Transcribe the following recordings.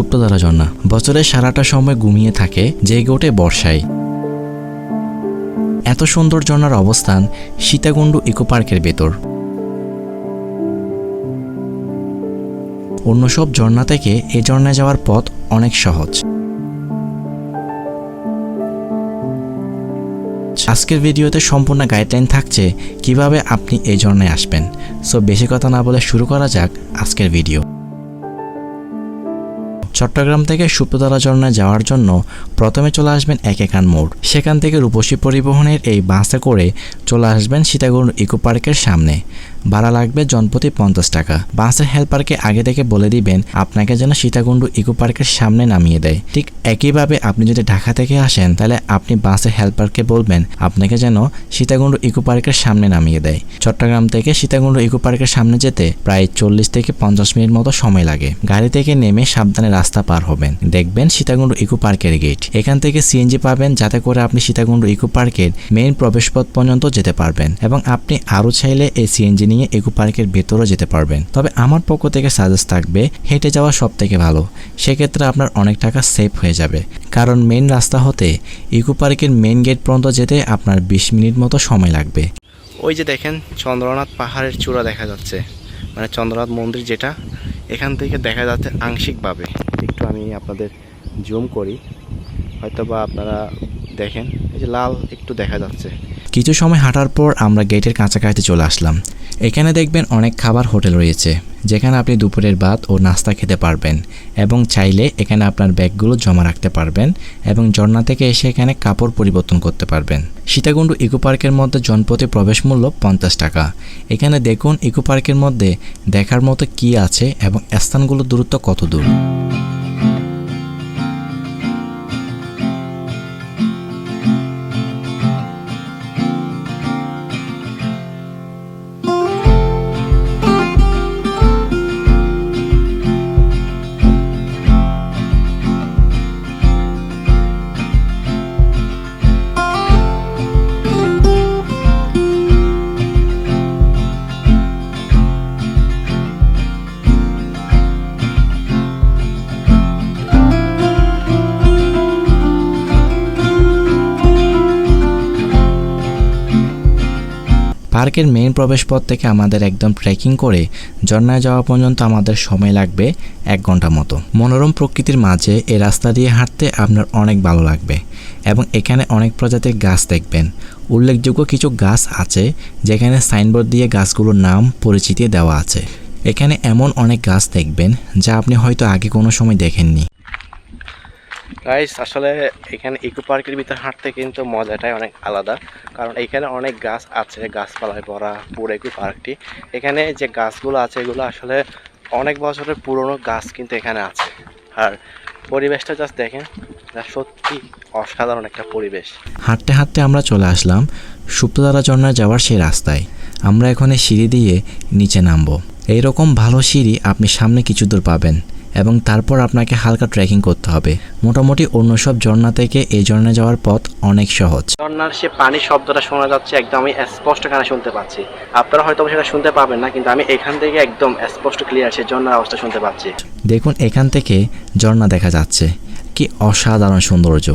সুপ্তধারা ঝর্ণা। বছরের সারাটা সময় ঘুমিয়ে থাকে, জেগে ওঠে বর্ষায়। এত সুন্দর ঝর্ণার অবস্থান সীতাকুণ্ড ইকো পার্কের ভেতর। অন্য সব ঝর্ণা থেকে এ ঝর্ণায় যাওয়ার পথ অনেক সহজ। আজকের ভিডিওতে সম্পূর্ণ গাইডলাইন থাকছে কীভাবে আপনি এই ঝর্ণায় আসবেন। সো বেশি কথা না বলে শুরু করা যাক আজকের ভিডিও। চট্টগ্রাম থেকে সুপ্রতলা ঝর্ণায় যাওয়ার জন্য প্রথমে চলে আসবেন এক একান মোড়। সেখান থেকে রূপসী পরিবহনের এই বাসে করে চলে আসবেন সীতাকুণ্ড ইকো পার্কের সামনে। ভাড়া লাগবে জনপ্রতি পঞ্চাশ টাকা। বাসের হেল্পারকে আগে থেকে বলে দিবেন, আপনাকে যেন সীতাকুণ্ড ইকো পার্কের সামনে নামিয়ে দেয়। ঠিক একইভাবে আপনি যদি ঢাকা থেকে আসেন, তাহলে আপনি বাসের হেল্পারকে বলবেন, আপনাকে যেন সীতাকুণ্ড ইকো পার্কের সামনে নামিয়ে দেয়। চট্টগ্রাম থেকে সীতাকুণ্ড ইকো পার্কের সামনে যেতে প্রায় চল্লিশ থেকে পঞ্চাশ মিনিট মতো সময় লাগে। গাড়ি থেকে নেমে সাবধানে রাস্তা পার হবেন। দেখবেন সীতাকুণ্ড ইকো পার্কের গেট এখান থেকে সিএনজি পাবেন যাতে করে আপনি সীতাকুণ্ড ইকো পার্কের মেইন প্রবেশপথ পর্যন্ত যেতে পারবেন এবং আপনি আরও চাইলে এই সিএনজি নিয়ে ইকো পার্কের ভেতরও যেতে পারবেন। তবে আমার পক্ষ থেকে সাজেস্ট থাকবে, হেঁটে যাওয়া সব থেকে ভালো। সেক্ষেত্রে আপনার অনেক টাকা সেভ হয়ে যাবে। কারণ মেইন রাস্তা হতে ইকো পার্কের মেইন গেট পর্যন্ত যেতে আপনার বিশ মিনিট মতো সময় লাগবে। ওই যে দেখেন চন্দ্রনাথ পাহাড়ের চূড়া দেখা যাচ্ছে। মানে চন্দ্রনাথ মন্দির যেটা এখান থেকে দেখা যাচ্ছে আংশিকভাবে। একটু আমি আপনাদের জুম করি। হয়তো বা আপনারা দেখেন, এই যে লাল একটু দেখা যাচ্ছে। কিছু সময় হাঁটার পর আমরা গেটের কাছাকাছি চলে আসলাম। এখানে দেখবেন অনেক খাবার হোটেল রয়েছে, যেখানে আপনি দুপুরের ভাত ও নাস্তা খেতে পারবেন এবং চাইলে এখানে আপনার ব্যাগগুলো জমা রাখতে পারবেন এবং ঝর্ণা থেকে এসে এখানে কাপড় পরিবর্তন করতে পারবেন। সীতাকুণ্ড ইকো পার্কের মধ্যে জনপ্রতি প্রবেশ মূল্য পঞ্চাশ টাকা। এখানে দেখুন ইকো পার্কের মধ্যে দেখার মতো কি আছে এবং স্থানগুলোর দূরত্ব কত দূর? পার্কের মেইন প্রবেশপথ থেকে আমাদের একদম ট্রেকিং করে ঝর্ণায় যাওয়া পর্যন্ত আমাদের সময় লাগবে এক ঘণ্টা মতো। মনোরম প্রকৃতির মাঝে এই রাস্তা দিয়ে হাঁটতে আপনার অনেক ভালো লাগবে এবং এখানে অনেক প্রজাতির গাছ দেখবেন। উল্লেখযোগ্য কিছু গাছ আছে যেখানে সাইনবোর্ড দিয়ে গাছগুলোর নাম, পরিচিতি দেওয়া আছে। এখানে এমন অনেক গাছ দেখবেন যা আপনি হয়তো আগে কোনো সময় দেখেননি। গাইস আসলে এখানে ইকো পার্কের ভিতর হাঁটতে কিন্তু মজাটাই অনেক আলাদা। কারণ এখানে অনেক গাছ আছে, গাছপালায় ভরা পুরো ইকো পার্কটি এখানে যে গাছগুলো আছে, এগুলো আসলে অনেক বছরের পুরনো গাছ কিন্তু এখানে আছে। আর পরিবেশটা জাস্ট দেখেন সত্যি অসাধারণ একটা পরিবেশ। হাঁটতে হাঁটতে আমরা চলে আসলাম সুপ্তধারা ঝর্ণায় যাওয়ার সেই রাস্তায়। আমরা এখানে সিঁড়ি দিয়ে নিচে নামবো। এইরকম ভালো সিঁড়ি আপনি সামনে কিছু দূর পাবেন। এবং তারপর আপনাকে হালকা ট্রেকিং করতে হবে। মোটামুটি অন্য সব ঝর্ণা থেকে এই ঝর্ণা যাওয়ার পথ অনেক সহজ। ঝর্ণার সে পানির শব্দটা শোনা যাচ্ছে একদম আমি স্পষ্ট কানে শুনতে পাচ্ছি। আপনারা হয়তো সেটা শুনতে পাবেন না কিন্তু আমি এখান থেকে একদম স্পষ্ট ক্লিয়ার সে ঝর্ণার অবস্থা শুনতে পাচ্ছি। দেখুন এখান থেকে ঝর্ণা দেখা যাচ্ছে। কি অসাধারণ সৌন্দর্য।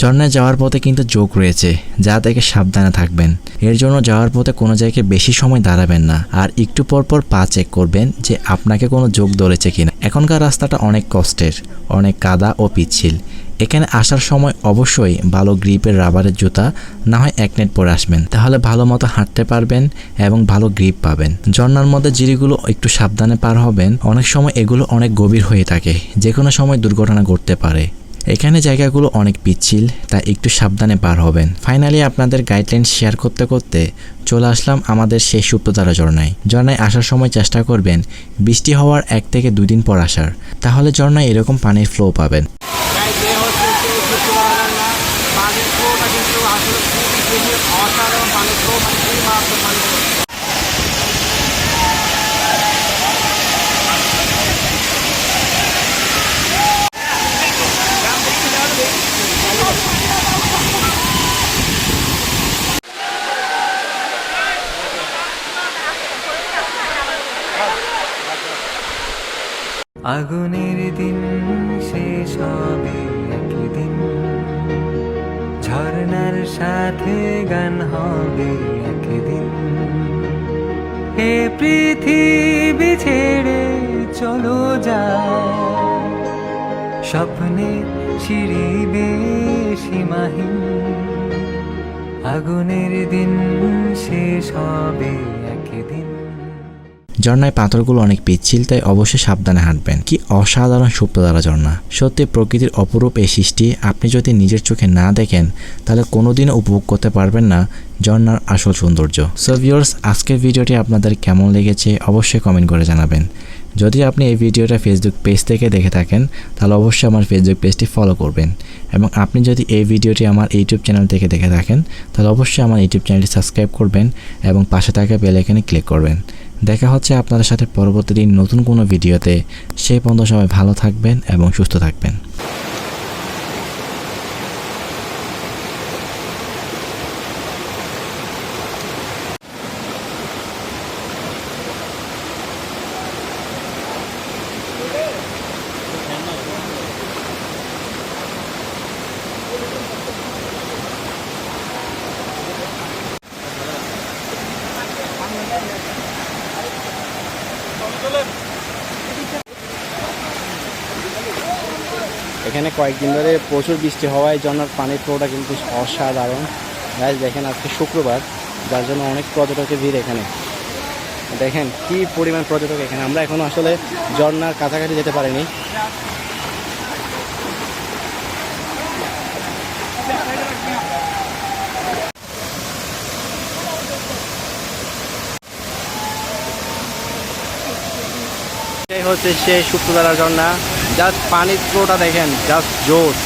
ঝর্ণায় যাওয়ার পথে কিন্তু যোগ রয়েছে, যা থেকে সাবধানে থাকবেন। এর জন্য যাওয়ার পথে কোনো জায়গায় বেশি সময় দাঁড়াবেন না, আর একটু পর পর পা চেক করবেন যে আপনাকে কোনো যোগ ধরেছে কিনা। এখনকার রাস্তাটা অনেক কষ্টের, অনেক কাদা ও পিচ্ছিল। এখানে আসার সময় অবশ্যই ভালো গ্রিপের রাবারের জুতা, না হয় এক নেট পরে আসবেন। তাহলে ভালো মতো হাঁটতে পারবেন এবং ভালো গ্রিপ পাবেন। ঝর্নার মধ্যে জিরিগুলো একটু সাবধানে পার হবেন। অনেক সময় এগুলো অনেক গভীর হয়ে থাকে যে কোনো সময় দুর্ঘটনা ঘটতে পারে। এখানে জায়গাগুলো অনেক পিচ্ছিল, তাই একটু সাবধানে পার হবেন। ফাইনালি আপনাদের গাইডলাইন শেয়ার করতে করতে চলে আসলাম আমাদের শেষ সুপ্ততারা ঝর্ণায়। ঝর্ণায় আসার সময় চেষ্টা করবেন বৃষ্টি হওয়ার এক থেকে দুদিন পর আসার। তাহলে ঝর্ণায় এরকম পানির ফ্লো পাবেন। আগুনের দিন শেষ হবে একদিন। ঝর্ণার সাথে গান হবে একদিন। এ পৃথিবী ছেড়ে চলো যায় স্বপ্নের সিঁড়ি সীমাহীন। আগুনের দিন শেষ হবে ঝর্ণায় পাথরগুলো অনেক পিচ্ছিল, তাই অবশ্যই সাবধানে হাঁটবেন। কি অসাধারণ সুপ্তধারা ঝর্ণা। সত্যি প্রকৃতির অপরূপ এই সৃষ্টি আপনি যদি নিজের চোখে না দেখেন, তাহলে কোনোদিনও উপভোগ করতে পারবেন না ঝর্ণার আসল সৌন্দর্য। সো ভিউয়ার্স আজকের ভিডিওটি আপনাদের কেমন লেগেছে অবশ্যই কমেন্ট করে জানাবেন। যদি আপনি এই ভিডিওটা ফেসবুক পেজ থেকে দেখে থাকেন, তাহলে অবশ্যই আমার ফেসবুক পেজটি ফলো করবেন। এবং আপনি যদি এই ভিডিওটি আমার ইউটিউব চ্যানেল থেকে দেখে থাকেন, তাহলে অবশ্যই আমার ইউটিউব চ্যানেলটি সাবস্ক্রাইব করবেন এবং পাশে থাকা বেল আইকনে ক্লিক করবেন। দেখা হচ্ছে আপনাদের সাথে পরবর্তী দিন নতুন কোনো ভিডিওতে। সেই পর্যন্ত সবাই ভালো থাকবেন এবং সুস্থ থাকবেন। এখানে কয়েকদিন ধরে প্রচুর বৃষ্টি হওয়ায় ঝর্ণার পানির ফ্লোটা কিন্তু অসাধারণ। গাছ দেখেন আজকে শুক্রবার, যার জন্য অনেক পর্যটকের ভিড় এখানে। দেখেন কি পরিমাণ পর্যটক এখানে। আমরা এখনও আসলে ঝর্ণার কাছাকাছি যেতে পারিনি। হচ্ছে সেই সুপ্রধারা ঝর্ণা। জাস্ট পানির ফ্লোটা দেখেন জাস্ট জোশ